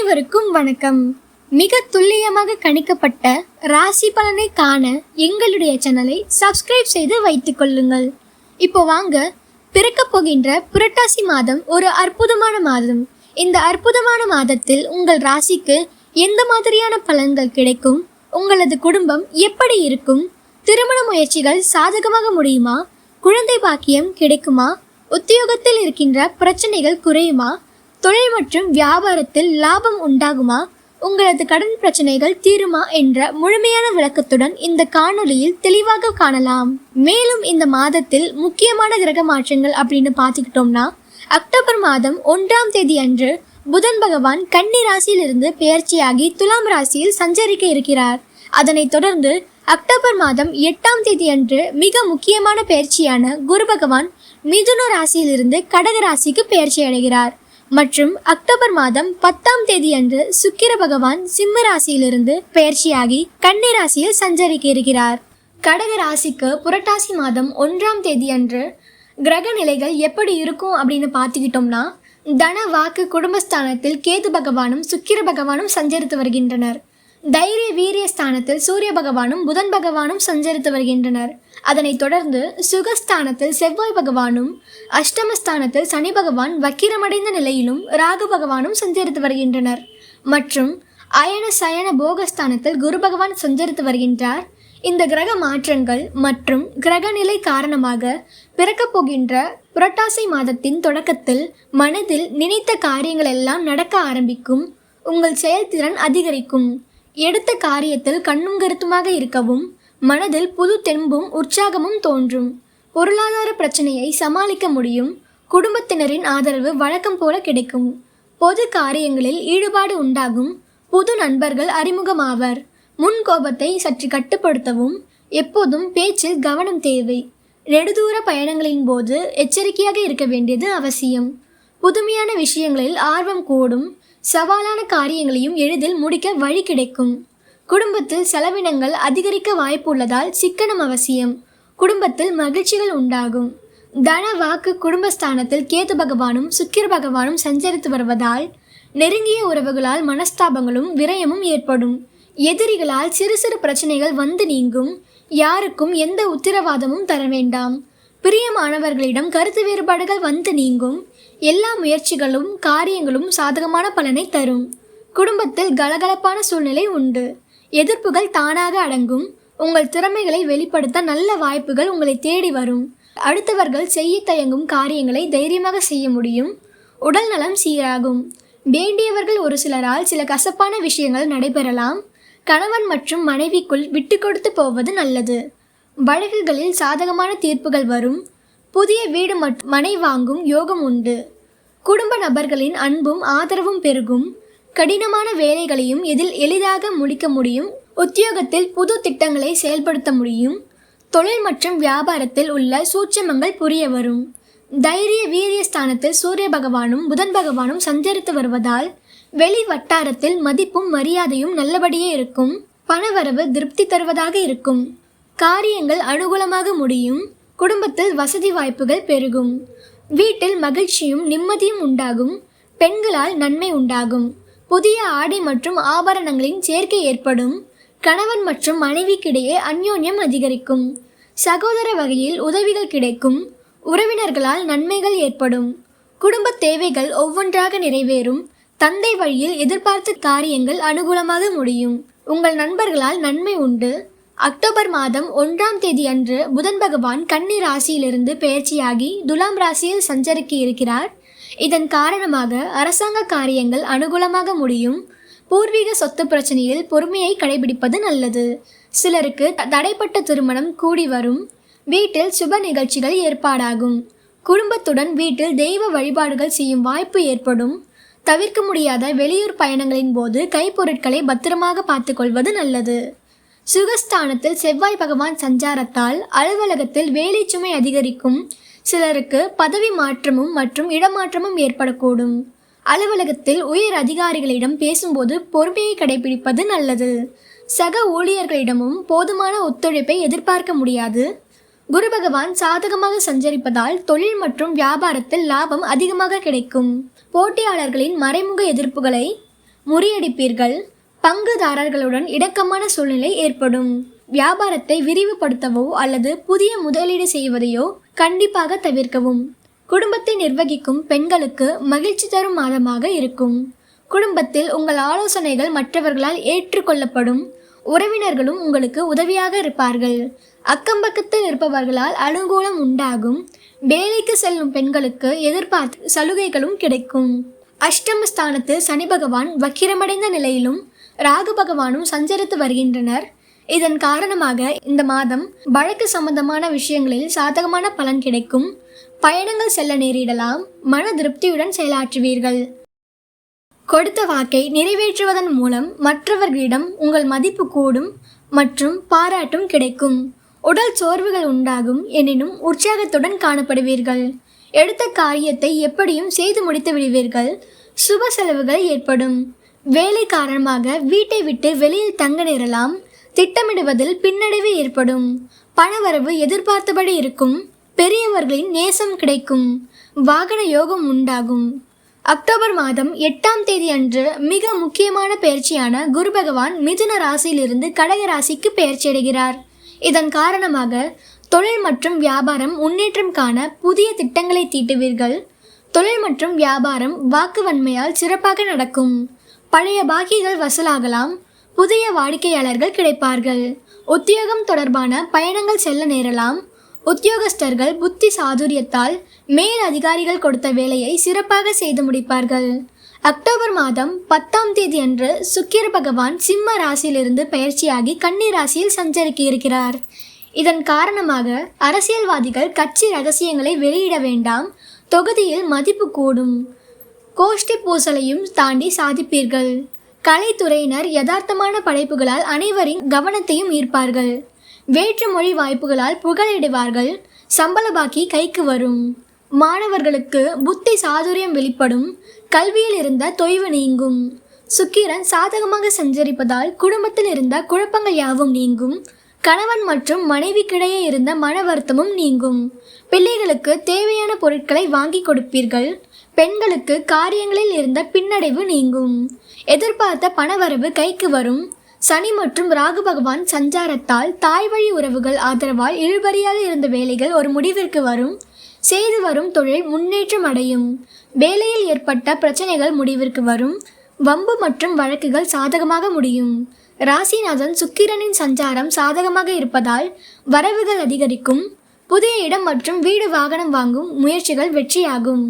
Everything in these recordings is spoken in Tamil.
அனைவருக்கும் வணக்கம். மிக துல்லியமாக கணிக்கப்பட்ட ராசி பலனை காண எங்களுடைய சேனலை சப்ஸ்கிரைப் செய்து வைத்துக் கொள்ளுங்கள். இப்போ வாங்க பிறக்கப் போகின்ற புரட்டாசி மாதம் ஒரு அற்புதமான மாதம். இந்த அற்புதமான மாதத்தில் உங்கள் ராசிக்கு எந்த மாதிரியான பலன்கள் கிடைக்கும்? உங்களது குடும்பம் எப்படி இருக்கும்? திருமண முயற்சிகள் சாதகமாக முடியுமா? குழந்தை பாக்கியம் கிடைக்குமா? உத்தியோகத்தில் இருக்கின்ற பிரச்சனைகள் குறையுமா? தொழில் மற்றும் வியாபாரத்தில் லாபம் உண்டாகுமா? உங்களது கடன் பிரச்சனைகள் தீருமா? என்ற முழுமையான விளக்கத்துடன் இந்த காணொலியில் தெளிவாக காணலாம். மேலும் இந்த மாதத்தில் முக்கியமான கிரக மாற்றங்கள் அப்படின்னு பார்த்துக்கிட்டோம்னா அக்டோபர் மாதம் ஒன்றாம் தேதி அன்று புதன் பகவான் கன்னி ராசியிலிருந்து பெயர்ச்சியாகி துலாம் ராசியில் சஞ்சரிக்க இருக்கிறார். அதனைத் தொடர்ந்து அக்டோபர் மாதம் எட்டாம் தேதி அன்று மிக முக்கியமான பெயர்ச்சியான குரு பகவான் மிதுன ராசியிலிருந்து கடக ராசிக்கு பெயர்ச்சி அடைகிறார். மற்றும் அக்டோபர் மாதம் பத்தாம் தேதி அன்று சுக்கிர பகவான் சிம்ம ராசியிலிருந்து பெயர்ச்சியாகி கன்னி ராசியில் சஞ்சரிக்க இருக்கிறார். கடக ராசிக்கு புரட்டாசி மாதம் ஒன்றாம் தேதி அன்று கிரக நிலைகள் எப்படி இருக்கும் அப்படின்னு பார்த்துக்கிட்டோம்னா தன வாக்கு குடும்பஸ்தானத்தில் கேது பகவானும் சுக்கிர பகவானும் சஞ்சரித்து வருகின்றனர். தைரிய வீரிய ஸ்தானத்தில் சூரிய பகவானும் புதன் பகவானும் சஞ்சரித்து வருகின்றனர். அதனைத் தொடர்ந்து சுகஸ்தானத்தில் செவ்வாய் பகவானும் அஷ்டமஸ்தானத்தில் சனி பகவான் வக்கிரமடைந்த நிலையிலும் ராகு பகவானும் சஞ்சரித்து வருகின்றனர். மற்றும் அயன சயன போகஸ்தானத்தில் குரு பகவான் சஞ்சரித்து வருகின்றார். இந்த கிரக மாற்றங்கள் மற்றும் கிரகநிலை காரணமாக பிறக்கப் போகின்ற புரட்டாசி மாதத்தின் தொடக்கத்தில் மனதில் நினைத்த காரியங்கள் எல்லாம் நடக்க ஆரம்பிக்கும். உங்கள் செயல்திறன் அதிகரிக்கும். எடுத்த காரியத்தில் கண்ணும் கருத்துமாக இருக்கவும் மனதில் புது தெம்பும் உற்சாகமும் தோன்றும். பொருளாதார பிரச்சனையை சமாளிக்க முடியும். குடும்பத்தினரின் ஆதரவு வழக்கம் போல கிடைக்கும். பொது காரியங்களில் ஈடுபாடு உண்டாகும். புது நண்பர்கள் அறிமுகமாவர். முன் கோபத்தை சற்று கட்டுப்படுத்தவும் எப்போதும் பேச்சில் கவனம் தேவை. நெடுதூர பயணங்களின் போது எச்சரிக்கையாக இருக்க வேண்டியது அவசியம். புதுமையான விஷயங்களில் ஆர்வம் கூடும். சவாலான காரியங்களையும் எளிதில் முடிக்க வழி கிடைக்கும். குடும்பத்தில் செலவினங்கள் அதிகரிக்க வாய்ப்பு உள்ளதால் சிக்கனம் அவசியம். குடும்பத்தில் மகிழ்ச்சிகள் உண்டாகும். தன வாக்கு குடும்பஸ்தானத்தில் கேது பகவானும் சுக்கிர பகவானும் சஞ்சரித்து வருவதால் நெருங்கிய உறவுகளால் மனஸ்தாபங்களும் விரயமும் ஏற்படும். எதிரிகளால் சிறு சிறு பிரச்சனைகள் வந்து நீங்கும். யாருக்கும் எந்த உத்தரவாதமும் தர வேண்டாம். பிரியமானவர்களிடம் கருத்து வேறுபாடுகள் வந்து நீங்கும். எல்லா முயற்சிகளும் காரியங்களும் சாதகமான பலனை தரும். குடும்பத்தில் கலகலப்பான சூழ்நிலை உண்டு. எதிர்ப்புகள் தானாக அடங்கும். உங்கள் திறமைகளை வெளிப்படுத்த நல்ல வாய்ப்புகள் உங்களை தேடி வரும். அடுத்தவர்கள் செய்ய தயங்கும் காரியங்களை தைரியமாக செய்ய முடியும். உடல் நலம் சீராகும். வேண்டியவர்கள் ஒரு சிலரால் சில கசப்பான விஷயங்கள் நடைபெறலாம். கணவன் மற்றும் மனைவிக்குள் விட்டு கொடுத்து போவது நல்லது. வழக்குகளில் சாதகமான தீர்ப்புகள் வரும். புதிய வீடு மற்றும் மனை வாங்கும் யோகம் உண்டு. குடும்ப நபர்களின் அன்பும் ஆதரவும் பெருகும். கடினமான வேலைகளையும் இதில் எளிதாக முடிக்க முடியும் உத்தியோகத்தில் புது திட்டங்களை செயல்படுத்த முடியும். தொழில் மற்றும் வியாபாரத்தில் உள்ள சூட்சமங்கள் புரிய வரும். தைரிய வீரிய ஸ்தானத்தில் சூரிய பகவானும் புதன் பகவானும் சஞ்சரித்து வருவதால் வெளி வட்டாரத்தில் மதிப்பும் மரியாதையும் நல்லபடியே இருக்கும். பணவரவு திருப்தி தருவதாக இருக்கும். காரியங்கள் அனுகூலமாக முடியும். குடும்பத்தில் வசதி வாய்ப்புகள் பெருகும். வீட்டில் மகிழ்ச்சியும் நிம்மதியும் உண்டாகும். பெண்களால் நன்மை உண்டாகும். புதிய ஆடை மற்றும் ஆபரணங்களின் சேர்க்கை ஏற்படும். கணவன் மற்றும் மனைவிக்கிடையே அந்யோன்யம் அதிகரிக்கும். சகோதர வகையில் உதவிகள் கிடைக்கும். உறவினர்களால் நன்மைகள் ஏற்படும். குடும்ப தேவைகள் ஒவ்வொன்றாக நிறைவேறும். தந்தை வழியில் எதிர்பார்த்த காரியங்கள் அனுகூலமாக முடியும். உங்கள் நண்பர்களால் நன்மை உண்டு. அக்டோபர் மாதம் ஒன்றாம் தேதி அன்று புதன் பகவான் கன்னி ராசியிலிருந்து பெயர்ச்சியாகி துலாம் ராசியில் சஞ்சரிக்க இருக்கிறார் இதன் காரணமாக அரசாங்க காரியங்கள் அனுகூலமாக முடியும். பூர்வீக சொத்து பிரச்சனையில் பொறுமையை கடைபிடிப்பது நல்லது. சிலருக்கு தடைப்பட்ட திருமணம் கூடி வரும். வீட்டில் சுப நிகழ்ச்சிகள் ஏற்பாடாகும். குடும்பத்துடன் வீட்டில் தெய்வ வழிபாடுகள் செய்யும் வாய்ப்பு ஏற்படும். தவிர்க்க முடியாத வெளியூர் பயணங்களின் போது கைப்பொருட்களை பத்திரமாக பார்த்துக்கொள்வது நல்லது. சுகஸ்தானத்தில் செவ்வாய் பகவான் சஞ்சாரத்தால் அலுவலகத்தில் வேலை சுமை அதிகரிக்கும். சிலருக்கு பதவி மாற்றமும் மற்றும் இடமாற்றமும் ஏற்படக்கூடும். அலுவலகத்தில் உயர் அதிகாரிகளிடம் பேசும்போது பொறுமையை கடைபிடிப்பது நல்லது. சக ஊழியர்களிடமும் போதுமான ஒத்துழைப்பை எதிர்பார்க்க முடியாது. குரு பகவான் சாதகமாக சஞ்சரிப்பதால் தொழில் மற்றும் வியாபாரத்தில் லாபம் அதிகமாக கிடைக்கும். போட்டியாளர்களின் மறைமுக எதிர்ப்புகளை முறியடிப்பீர்கள். பங்குதாரர்களுடன் இடக்கமான சூழ்நிலை ஏற்படும். வியாபாரத்தை விரிவுபடுத்தவோ அல்லது புதிய முதலீடு செய்வதையோ கண்டிப்பாக தவிர்க்கவும். குடும்பத்தை நிர்வகிக்கும் பெண்களுக்கு மகிழ்ச்சி தரும் மாதமாக இருக்கும். குடும்பத்தில் உங்கள் ஆலோசனைகள் மற்றவர்களால் ஏற்றுக்கொள்ளப்படும். உறவினர்களும் உங்களுக்கு உதவியாக இருப்பார்கள். அக்கம்பக்கத்தில் இருப்பவர்களால் அனுகூலம் உண்டாகும். வேலைக்கு செல்லும் பெண்களுக்கு எதிர்பார்த்து சலுகைகளும் கிடைக்கும். அஷ்டமஸ்தானத்தில் சனி பகவான் வக்கிரமடைந்த நிலையிலும் ராகு பகவானும் சஞ்சரித்து வருகின்றனர். இதன் காரணமாக இந்த மாதம் வழக்கு சம்பந்தமான விஷயங்களில் சாதகமான பலன் கிடைக்கும். பயணங்கள் செல்ல நேரிடலாம். மன திருப்தியுடன் செயலாற்றுவீர்கள். கொடுத்த வாக்கை நிறைவேற்றுவதன் மூலம் மற்றவர்களிடம் உங்கள் மதிப்பு கூடும் மற்றும் பாராட்டும் கிடைக்கும். உடல் சோர்வுகள் உண்டாகும் எனினும் உற்சாகத்துடன் காணப்படுவீர்கள். எடுத்த காரியத்தை எப்படியும் செய்து முடித்து விடுவீர்கள். சுப செலவுகள் ஏற்படும். வேலை காரணமாக வீட்டை விட்டு வெளியில் தங்க நேரலாம் திட்டமிடுவதில் பின்னடைவு ஏற்படும். பணவரவு எதிர்பார்த்தபடி இருக்கும். பெரியவர்களின் நேசம் கிடைக்கும். வாகன யோகம் உண்டாகும். அக்டோபர் மாதம் எட்டாம் தேதி அன்று மிக முக்கியமான பயிற்சியான குரு பகவான் மிதுன ராசியிலிருந்து கடக ராசிக்கு பயிற்சியடைகிறார் இதன் காரணமாக தொழில் மற்றும் வியாபாரம் முன்னேற்றம் காண புதிய திட்டங்களை தீட்டுவீர்கள். தொழில் மற்றும் வியாபாரம் வாக்குவன்மையால் சிறப்பாக நடக்கும். பழைய பாக்கிகள் வசூலாகலாம். புதிய வாடிக்கையாளர்கள் கிடைப்பார்கள். உத்தியோகம் தொடர்பான பயணங்கள் செல்ல நேரலாம். உத்தியோகஸ்தர்கள் புத்தி சாதுரியத்தால் மேல் அதிகாரிகள் கொடுத்த வேலையை சிறப்பாக செய்து முடிப்பார்கள். அக்டோபர் மாதம் பத்தாம் தேதி அன்று சுக்கிர பகவான் சிம்ம ராசியிலிருந்து பயிற்சியாகி கன்னி ராசியில் சஞ்சரிக்க இருக்கிறார் இதன் காரணமாக அரசியல்வாதிகள் கட்சி ரகசியங்களை வெளியிட வேண்டாம். தொகுதியில் மதிப்பு கூடும். கோஷ்டி பூசலையும் தாண்டி சாதிப்பீர்கள். கலைத்துறையினர் யதார்த்தமான படைப்புகளால் அனைவரின் கவனத்தையும் ஈர்ப்பார்கள். வேற்று மொழி வாய்ப்புகளால் புகழிடுவார்கள். சம்பள பாக்கி கைக்கு வரும். மாணவர்களுக்கு புத்தி சாதுரியம் வெளிப்படும். கல்வியில் இருந்த தொய்வு நீங்கும். சுக்கிரன் சாதகமாக சஞ்சரிப்பதால் குடும்பத்தில் இருந்த குழப்பங்கள் யாவும் நீங்கும். கணவன் மற்றும் மனைவிக்கிடையே இருந்த மன வருத்தமும் நீங்கும். பிள்ளைகளுக்கு தேவையான பொருட்களை வாங்கி கொடுப்பீர்கள். பெண்களுக்கு காரியங்களில் இருந்த பின்னடைவு நீங்கும். எதிர்பார்த்த பணவரவு கைக்கு வரும். சனி மற்றும் ராகு பகவான் சஞ்சாரத்தால் தாய் வழி உறவுகள் ஆதரவால் இழுபறியாக இருந்த வேலைகள் ஒரு முடிவிற்கு வரும். செய்து வரும் தொழில் முன்னேற்றம் அடையும். வேலையில் ஏற்பட்ட பிரச்சனைகள் முடிவிற்கு வரும். வம்பு மற்றும் வழக்குகள் சாதகமாக முடியும். ராசிநாதன் சுக்கிரனின் சஞ்சாரம் சாதகமாக இருப்பதால் வரவுகள் அதிகரிக்கும். புதிய இடம் மற்றும் வீடு வாகனம் வாங்கும் முயற்சிகள் வெற்றியாகும்.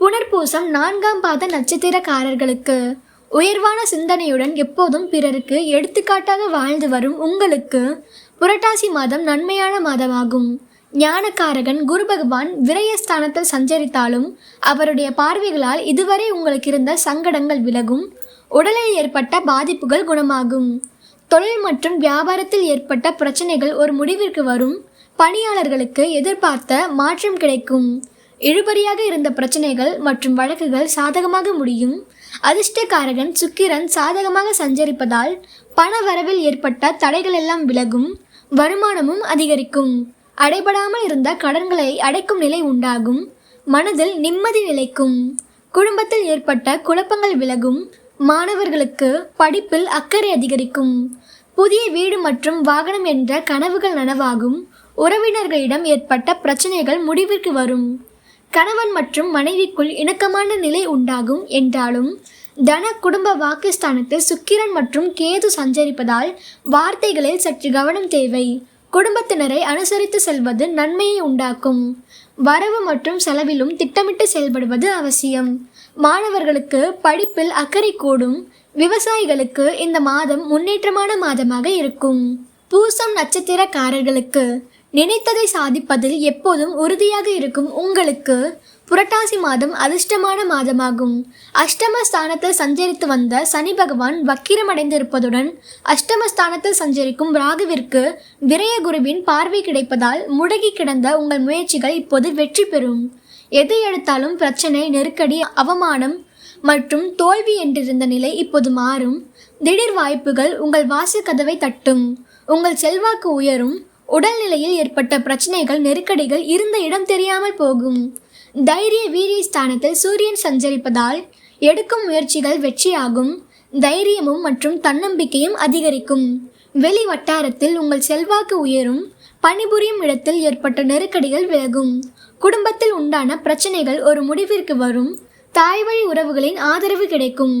புனர்பூசம் நான்காம் பாத நட்சத்திரக்காரர்களுக்கு. உயர்வான சிந்தனையுடன் எப்போதும் பிறருக்கு எடுத்துக்காட்டாக வாழ்ந்து வரும் உங்களுக்கு புரட்டாசி மாதம் நன்மையான மாதமாகும். ஞானக்காரகன் குரு பகவான் விரயஸ்தானத்தில் சஞ்சரித்தாலும் அவருடைய பார்வைகளால் இதுவரை உங்களுக்கு இருந்த சங்கடங்கள் விலகும். உடலில் ஏற்பட்ட பாதிப்புகள் குணமாகும். தொழில் மற்றும் வியாபாரத்தில் ஏற்பட்ட பிரச்சனைகள் ஒரு முடிவிற்கு வரும். பணியாளர்களுக்கு எதிர்பார்த்த மாற்றம் கிடைக்கும். இழுபறியாக இருந்த பிரச்சனைகள் மற்றும் வழக்குகள் சாதகமாக முடியும். அதிர்ஷ்டக்காரகன் சுக்கிரன் சாதகமாக சஞ்சரிப்பதால் பண வரவில் ஏற்பட்ட தடைகள் எல்லாம் விலகும் வருமானமும் அதிகரிக்கும். அடைபடாமல் இருந்த கடன்களை அடைக்கும் நிலை உண்டாகும். மனதில் நிம்மதி நிலைக்கும். குடும்பத்தில் ஏற்பட்ட குழப்பங்கள் விலகும். மாணவர்களுக்கு படிப்பில் அக்கறை அதிகரிக்கும். புதிய வீடு மற்றும் வாகனம் என்ற கனவுகள் நனவாகும். உறவினர்களிடம் ஏற்பட்ட பிரச்சனைகள் முடிவிற்கு வரும். கணவன் மற்றும் மனைவிக்குள் இணக்கமான நிலை உண்டாகும் என்றாலும் தன குடும்ப வாக்குஸ்தானத்தில் சுக்கிரன் மற்றும் கேது சஞ்சரிப்பதால் வார்த்தைகளில் சற்று கவனம் தேவை. குடும்பத்தினரை அனுசரித்து செல்வது நன்மையை உண்டாக்கும். வரவு மற்றும் செலவிலும் திட்டமிட்டு செயல்படுவது அவசியம். மாணவர்களுக்கு படிப்பில் அக்கறை கூடும். விவசாயிகளுக்கு இந்த மாதம் முன்னேற்றமான மாதமாக இருக்கும். பூசம் நட்சத்திரக்காரர்களுக்கு நினைத்ததை சாதிப்பதில் எப்போதும் உறுதியாக இருக்கும் உங்களுக்கு புரட்டாசி மாதம் அதிர்ஷ்டமான மாதமாகும். அஷ்டமஸ்தானத்தில் சஞ்சரித்து வந்த சனி பகவான் வக்கிரமடைந்திருப்பதுடன் அஷ்டமஸ்தானத்தில் சஞ்சரிக்கும் ராகுவிற்கு விரய குருவின் பார்வை கிடைப்பதால் முடங்கி கிடந்த உங்கள் முயற்சிகள் இப்போது வெற்றி பெறும். எதை எடுத்தாலும் பிரச்சனை நெருக்கடி அவமானம் மற்றும் தோல்வி என்றிருந்த நிலை இப்போது மாறும். திடீர் வாய்ப்புகள் உங்கள் வாசு கதவை தட்டும். உங்கள் செல்வாக்கு உயரும். உடல்நிலையில் ஏற்பட்ட பிரச்சனைகள் நெருக்கடிகள் இருந்த இடம் தெரியாமல் போகும். தைரிய வீரிய ஸ்தானத்தில் சூரியன் சஞ்சரிப்பதால் எடுக்கும் முயற்சிகள் வெற்றியாகும். தைரியமும் மற்றும் தன்னம்பிக்கையும் அதிகரிக்கும். வெளி வட்டாரத்தில் உங்கள் செல்வாக்கு உயரும். பணிபுரியும் இடத்தில் ஏற்பட்ட நெருக்கடிகள் விலகும். குடும்பத்தில் உண்டான பிரச்சனைகள் ஒரு முடிவிற்கு வரும். தாய்வழி உறவுகளின் ஆதரவு கிடைக்கும்.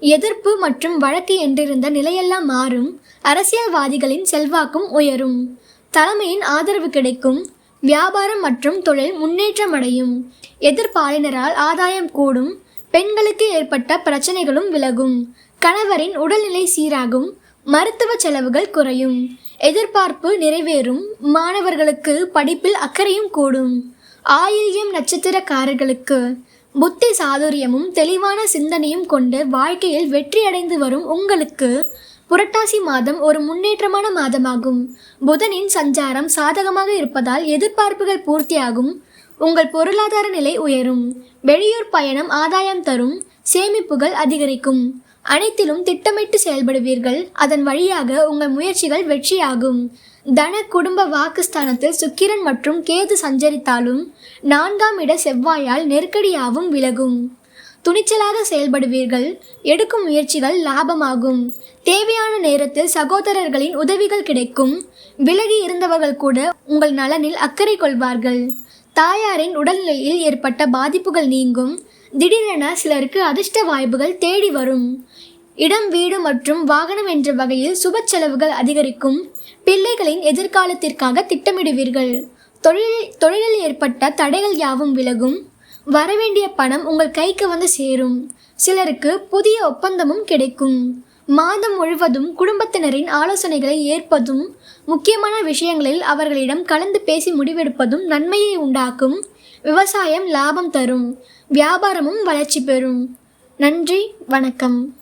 எதிர்ப்பு மற்றும் வழக்கு என்றிருந்த நிலையெல்லாம் மாறும். அரசியல்வாதிகளின் செல்வாக்கும் உயரும். தலைமையின் ஆதரவு கிடைக்கும். வியாபாரம் மற்றும் தொழில் முன்னேற்றம் அடையும் எதிர்பாலினரால் ஆதாயம் கூடும். பெண்களுக்கு ஏற்பட்ட பிரச்சனைகளும் விலகும். கணவரின் உடல்நிலை சீராகும். மருத்துவ செலவுகள் குறையும். எதிர்பார்ப்பு நிறைவேறும். மாணவர்களுக்கு படிப்பில் அக்கறையும் கூடும். ஆயில்யம் நட்சத்திரக்காரர்களுக்கு புத்தி சாதுரியமும் தெளிவான சிந்தனையும் கொண்டு வாழ்க்கையில் வெற்றியடைந்து வரும் உங்களுக்கு புரட்டாசி மாதம் ஒரு முன்னேற்றமான மாதமாகும். புதனின் சஞ்சாரம் சாதகமாக இருப்பதால் எதிர்பார்ப்புகள் பூர்த்தியாகும். உங்கள் பொருளாதார நிலை உயரும். வெளியூர் பயணம் ஆதாயம் தரும். சேமிப்புகள் அதிகரிக்கும். அனைத்திலும் திட்டமிட்டு செயல்படுவீர்கள். அதன் வழியாக உங்கள் முயற்சிகள் வெற்றியாகும். தன குடும்ப வாக்குஸ்தானத்தில் சுக்கிரன் மற்றும் கேது சஞ்சரித்தாலும் நான்காம் இட செவ்வாயால் நெருக்கடியாகவும் விலகும். துணிச்சலாக செயல்படுவீர்கள். எடுக்கும் முயற்சிகள் லாபமாகும். தேவையான நேரத்தில் சகோதரர்களின் உதவிகள் கிடைக்கும். விலகி இருந்தவர்கள் கூட உங்கள் நலனில் அக்கறை கொள்வார்கள். தாயாரின் உடல்நிலையில் ஏற்பட்ட பாதிப்புகள் நீங்கும். திடீரென சிலருக்கு அதிர்ஷ்ட வாய்ப்புகள் தேடி வரும். இடம் வீடு மற்றும் வாகனம் என்ற வகையில் சுப செலவுகள் அதிகரிக்கும். பிள்ளைகளின் எதிர்காலத்திற்காக திட்டமிடுவீர்கள். தொழில் தொழிலில் ஏற்பட்ட தடைகள் யாவும் விலகும். வரவேண்டிய பணம் உங்கள் கைக்கு வந்து சேரும். சிலருக்கு புதிய ஒப்பந்தமும் கிடைக்கும். மாதம் முழுவதும் குடும்பத்தினரின் ஆலோசனைகளை ஏற்பதும் முக்கியமான விஷயங்களில் அவர்களிடம் கலந்து பேசி முடிவெடுப்பதும் நன்மையை உண்டாக்கும். விவசாயம் லாபம் தரும். வியாபாரமும் வளர்ச்சி பெறும். நன்றி வணக்கம்.